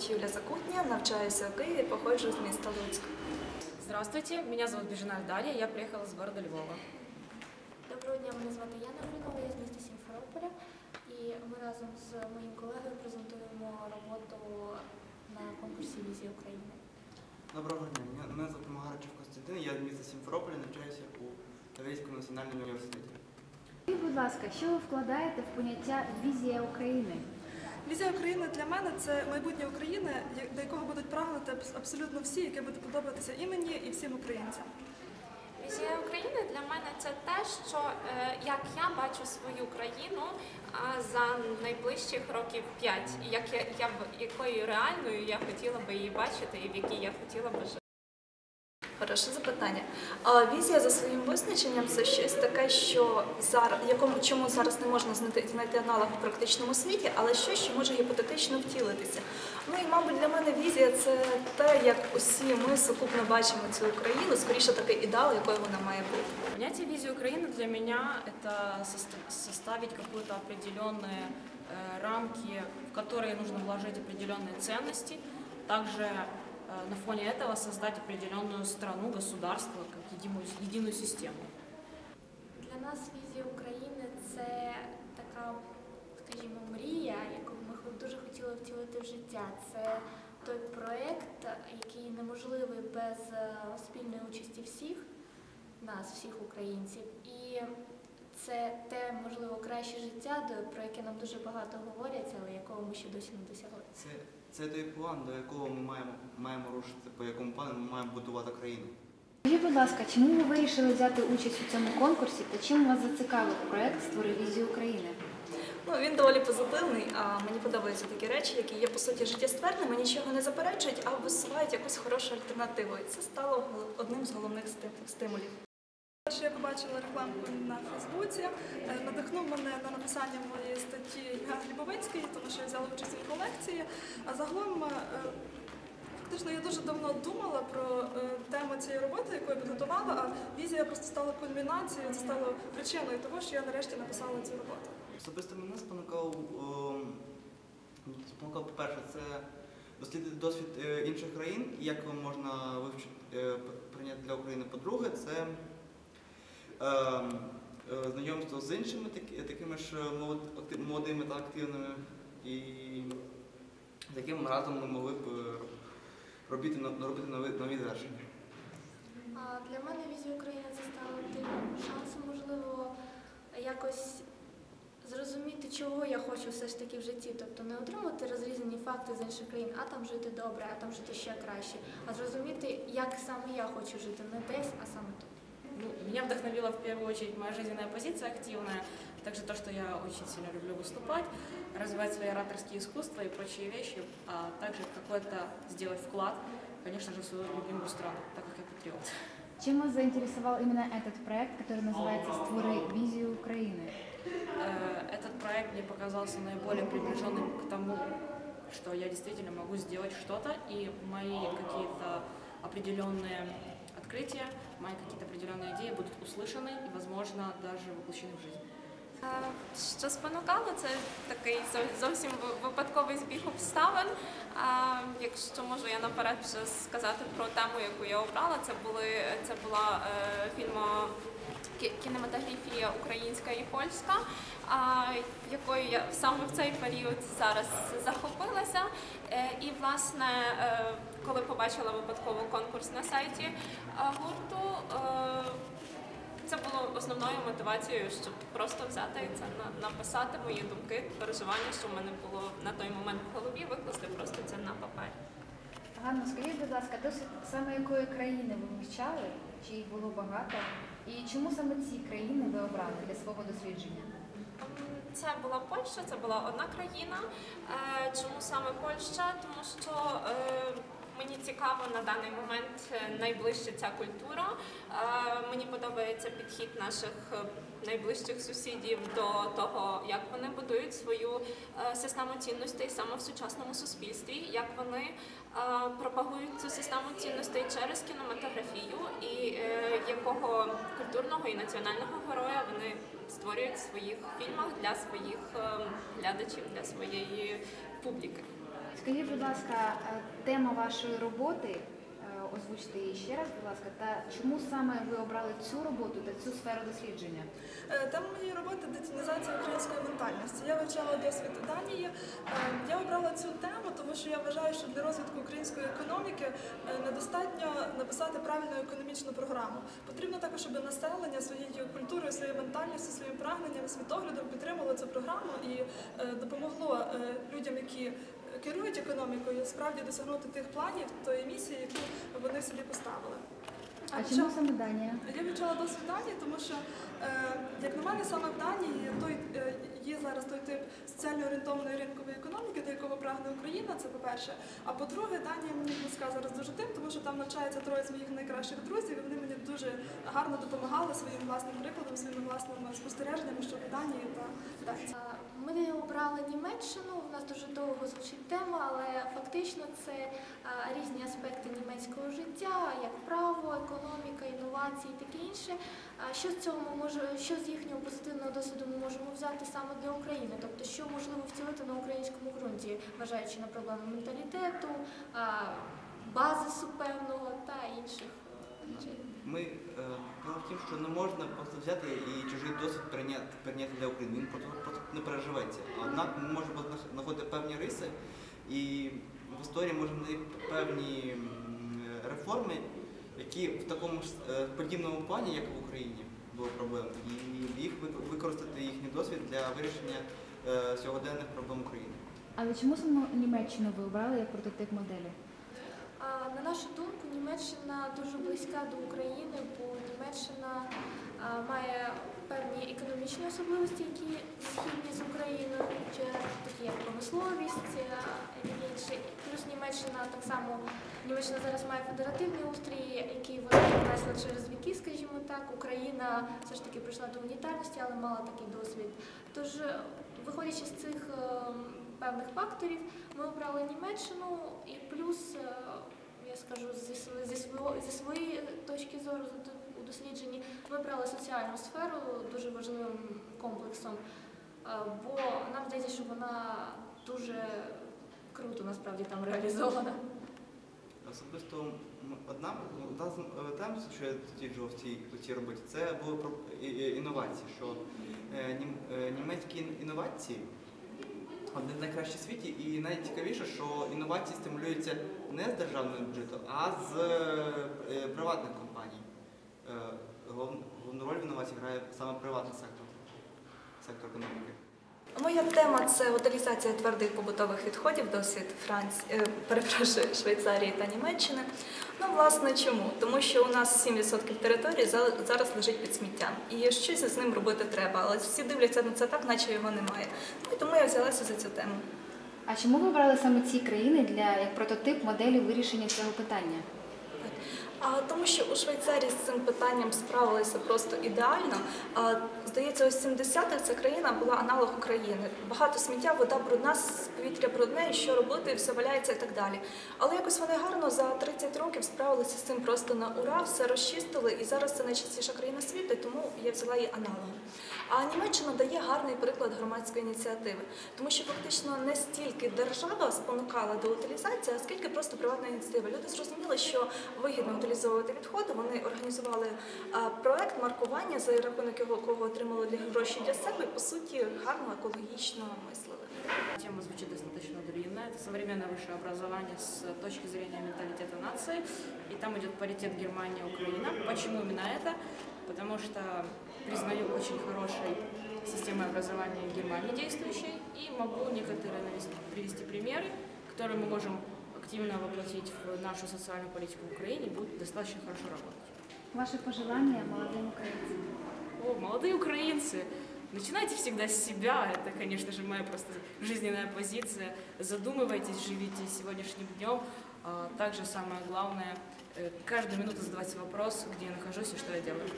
звуть Юля Закутня, навчаюся у Києві, походжу з міста Луцьк. Здравствуйте, меня зовут Бежина Дарья, я приехала из города Львова. Доброго дня, мене звати Яна Гринова, я з міста Сімферополя. І ми разом з моїм колегою презентуємо роботу на конкурсі Візія України. Доброго дня. Мене- Мене звати Магаричев Костянтин, я з міста Сімферополя, навчаюся у Таврійському національному університеті. Скажіть, будь ласка, що ви вкладаєте в поняття візія України? Візія України для мене це майбутнє України, до якого будуть прагнути абсолютно всі, яке буде подобатися і мені, і всім українцям. Візія України для мене це те, що е, як я бачу свою країну за найближчих років п'ять, і як я, я якою реальною я хотіла би її бачити, і в якій я хотіла би жити. Хороше запитання. А візія за своїм визначенням це щось таке, що зараз якому чому зараз не можна знайти знайти аналог у практичному світі, але щось, що може гіпотетично втілитися. Ну і мабуть для мене візія це те, як усі ми сукупно бачимо цю Україну, скоріше такий ідеал, якою вона має бути. Понятие визии Украины для меня – это соста- составить какие-то определенные э, рамки, в которые нужно вложить определенные ценности, также э, на фоне этого создать определенную страну, государство, как единую, единую систему. Для нас Візія України це така, скажімо, мрія, яку ми дуже хотіли втілити в життя. Це той проєкт, який неможливий без е, спільної участі всіх нас, всіх українців. І це те, можливо, краще життя, про яке нам дуже багато говорять, але якого ми ще досі не досягли. Це, той план, до якого ми маємо, маємо рушити, по якому плану ми маємо будувати країну. Скажіть, будь ласка, чому ви вирішили взяти участь у цьому конкурсі та чим вас зацікавив проект Створи візію України? Ну, він доволі позитивний, а мені подобаються такі речі, які є по суті життєстверними, нічого не заперечують, а висувають якусь хорошу альтернативу. І це стало одним з головних стимулів. Перше я побачила рекламку на Фейсбуці, е, надихнув мене на написання моєї статті Євген Глібовицький, тому що я взяла участь у колекції. А загалом е, фактично я дуже давно думала про е, тему цієї роботи, яку я підготувала, а візія просто стала кульмінацією, це стало причиною того, що я нарешті написала цю роботу. Особисто мене спонукав, ем, спонукав, по-перше, це дослідити досвід інших країн, як можна вивчити, прийняти для України. По-друге, це знайомство з іншими таки- такими ж молод- молодими та активними, і з якими разом ми могли б е, робити, робити нові, нові звершення. Для мене візія України це стало тим шансом, можливо, якось зрозуміти, чого я хочу все ж таки в житті. Тобто не отримати розрізані факти з інших країн, а там жити добре, а там жити ще краще, а зрозуміти, як саме я хочу жити не десь, а саме тут. Ну, меня вдохновила в первую очередь моя жизненная позиция активная, также то, что я очень сильно люблю выступать, развивать свои ораторские искусства и прочие вещи, а также какой-то сделать вклад, конечно же, в свою любимую страну, так как я патриот. Чем вас заинтересовал именно этот проект, который называется «Створи визию Украины»? Э, Этот проект мне показался наиболее приближенным к тому, что я действительно могу сделать что-то, и мои какие-то определенные открытия, мои какие-то определенные идеи будут услышаны и, возможно, даже воплощены в жизнь. Е, Що спонукало, це такий зо- зовсім ви- випадковий збіг обставин. А, Якщо можу я наперед вже сказати про тему, яку я обрала, це були це була е, фільмо кі- кінематографія українська і польська, якою я саме в цей період зараз захопилася. Е, І власне, е, коли побачила випадково конкурс на сайті гурту. е, це було основною мотивацією, щоб просто взяти це написати мої думки, переживання, що в мене було на той момент в голові, викласти просто це на папері. Ганно, скажіть, будь ласка, досвід саме якої країни ви вивчали? Чи їх було багато? І чому саме ці країни ви обрали для свого дослідження? Це була Польща, це була одна країна. Е, Чому саме Польща? Тому що е, мені цікаво на даний момент е, найближче ця культура. Мені подобається підхід наших найближчих сусідів до того, як вони будують свою систему цінностей саме в сучасному суспільстві, як вони пропагують цю систему цінностей через кінематографію, і якого культурного і національного героя вони створюють в своїх фільмах для своїх е, глядачів, для своєї публіки. Скажіть, будь ласка, е, тема вашої роботи, е, озвучте її ще раз, будь ласка, та чому саме ви обрали цю роботу та цю сферу дослідження? Тема моєї роботи детінізація української ментальності. Я вивчала досвід Данії. Я обрала цю тему, тому що я вважаю, що для розвитку української економіки е, недостатньо написати правильну економічну програму. Потрібно також, щоб населення своєю культурою, своєю ментальністю, своїм прагненням, світоглядом підтримало цю програму і е, допомогло е, людям, які керують економікою, справді досягнути тих планів, тої місії, яку вони собі поставили. А що- чому саме Данія? я вивчала досвід Данії, тому що, е, як на мене, саме в Данії той, е, є зараз той тип соціально орієнтованої ринкової економіки, до якого прагне Україна, це по-перше. А по-друге, Данія мені близька зараз дуже тим, тому що там навчається троє з моїх найкращих друзів, і вони мені дуже гарно допомагали своїм власним прикладом, своїми власними спостереженнями щодо Данії та данців. Ми обрали Німеччину. У нас дуже довго фактично це різні аспекти німецького життя, як право, економіка, інновації і таке інше. Що з цього може, що з їхнього позитивного досвіду ми можемо взяти саме для України? Тобто, що можливо втілити на українському ґрунті, вважаючи на проблеми менталітету, базису певного та інших. Ми е, в тім, що не можна просто взяти і чужий досвід прийняти, прийняти для України. Він просто не переживеться. Однак ми можемо знаходити певні риси, і в історії можемо знайти певні реформи, які в такому ж е, подібному плані, як в Україні, були проблеми, і їх вик- використати їхній досвід для вирішення е, сьогоденних проблем України. Але чому саме Німеччину ви обрали як прототип моделі? На нашу думку, Німеччина дуже близька до України, бо Німеччина має певні економічні особливості, які східні з Україною, такі як промисловість а, і. Плюс Німеччина так само Німеччина зараз має федеративний устрій, який вона принесла через віки, скажімо так. Україна все ж таки прийшла до унітарності, але мала такий досвід. Тож, е, виходячи з цих е, певних факторів, ми обрали Німеччину і плюс, е, я скажу, зі, сво- зі, своєї точки зору дослідженні, ми брали соціальну сферу дуже важливим комплексом, е, бо нам здається, що вона дуже круто насправді там реалізована. Особисто одна, одна з е, тем, що я досліджував в цій, цій роботі, це були про інновації, що е, нім- німецькі інновації одні з найкращих в світі, і найцікавіше, що інновації стимулюються не з державного бюджету, а з приватних. Голов- Головну роль в інновації грає саме приватний сектор, сектор економіки. Моя тема це утилізація твердих побутових відходів, досвід Франції, е, перепрошую, Швейцарії та Німеччини. Ну, власне, чому? Тому що у нас 7% території зараз лежить під сміттям. І щось з ним робити треба, але всі дивляться на це так, наче його немає. Ну, і тому я взялася за цю тему. А чому ви обрали саме ці країни для як прототип моделі вирішення цього питання? Тому що у Швейцарії з цим питанням справилися просто ідеально. Здається, ось 70-х ця країна була аналог України. Багато сміття, вода брудна, повітря брудне, і що робити, все валяється і так далі. Але якось вони гарно за 30 років справилися з цим просто на ура, все розчистили, і зараз це найчастіша країна світу, тому я взяла її аналогом. А Німеччина дає гарний приклад громадської ініціативи, тому що фактично не стільки держава спонукала до утилізації, а скільки просто приватна ініціатива. Люди зрозуміли, що вигідно утилізовувати відходи. Вони організували а, проект маркування, за рахунок якого отримали для гроші для себе, і по суті гарно екологічно мислили. Тема звучит достаточно длинная. Это современное высшее образование с точки зрения менталитета нации. И там идет паритет Германия-Украина. Почему именно это? Потому что признаю очень хорошей системой образования Германии действующей. И могу некоторые навести, привести примеры, которые мы можем активно воплотить в нашу социальную политику в Украине и будут достаточно хорошо работать. Ваше пожелання молодим українцям? О, молодые украинцы, начинайте всегда с себя. Это, конечно же, моя просто жизненная позиция. Задумывайтесь, живите сегодняшним днем. А, Также самое главное, э, каждую минуту задавайте вопрос, где я нахожусь и что я делаю.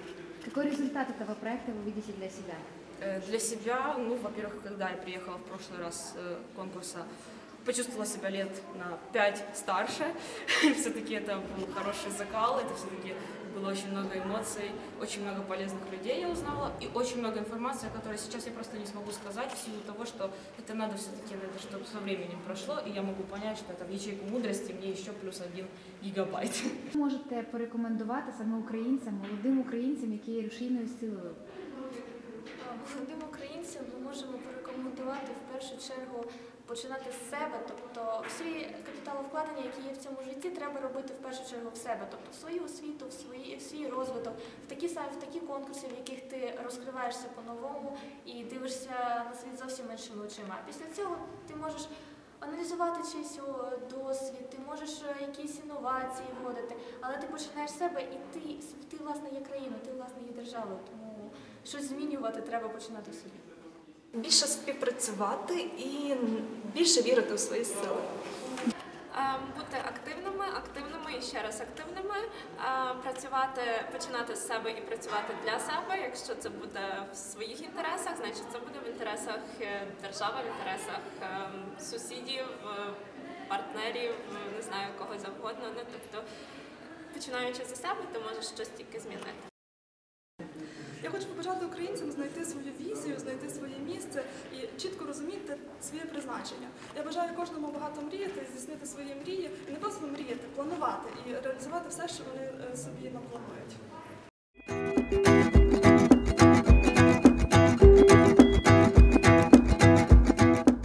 Какой результат этого проекта вы видите для себя? Э, Для себя, ну, во-первых, когда я приехала в прошлый раз э, конкурса почувствовала себя лет на 5 старше. Все-таки это был хороший закал, это все-таки было очень много эмоций, очень много полезных людей я узнала и очень много информации, о которой сейчас я просто не смогу сказать в силу того, что это надо все-таки, надо, чтобы со временем прошло, и я могу понять, что это в ячейку мудрости мне еще плюс один гигабайт. Можете порекомендувати саме українцям, молодим українцям, які є рушійною силою? Молодим українцям ми можемо порекомендувати в першу чергу починати з себе, тобто всі капіталовкладення, які є в цьому житті, треба робити в першу чергу в себе, тобто в свою освіту, в свої в свій розвиток, в такі самі в такі конкурси, в яких ти розкриваєшся по-новому і дивишся на світ зовсім іншими очима. Після цього ти можеш. Аналізувати чийсь досвід, ти можеш е, якісь інновації вводити, але ти починаєш себе, і ти, ти власне є країною, ти власне є державою. Тому щось змінювати треба починати собі. Більше співпрацювати і більше вірити у свої сили. Е, Бути активними, активними і ще раз активними, е, працювати, починати з себе і працювати для себе. Якщо це буде в своїх інтересах, значить це буде в інтересах е, держави, в інтересах сусідів, партнерів, не знаю кого завгодно. Ну, тобто, починаючи з себе, ти можеш щось тільки змінити. Хочу побажати українцям знайти свою візію, знайти своє місце і чітко розуміти своє призначення. Я бажаю кожному багато мріяти, здійснити свої мрії і не просто мріяти, планувати і реалізувати все, що вони е, собі напланують.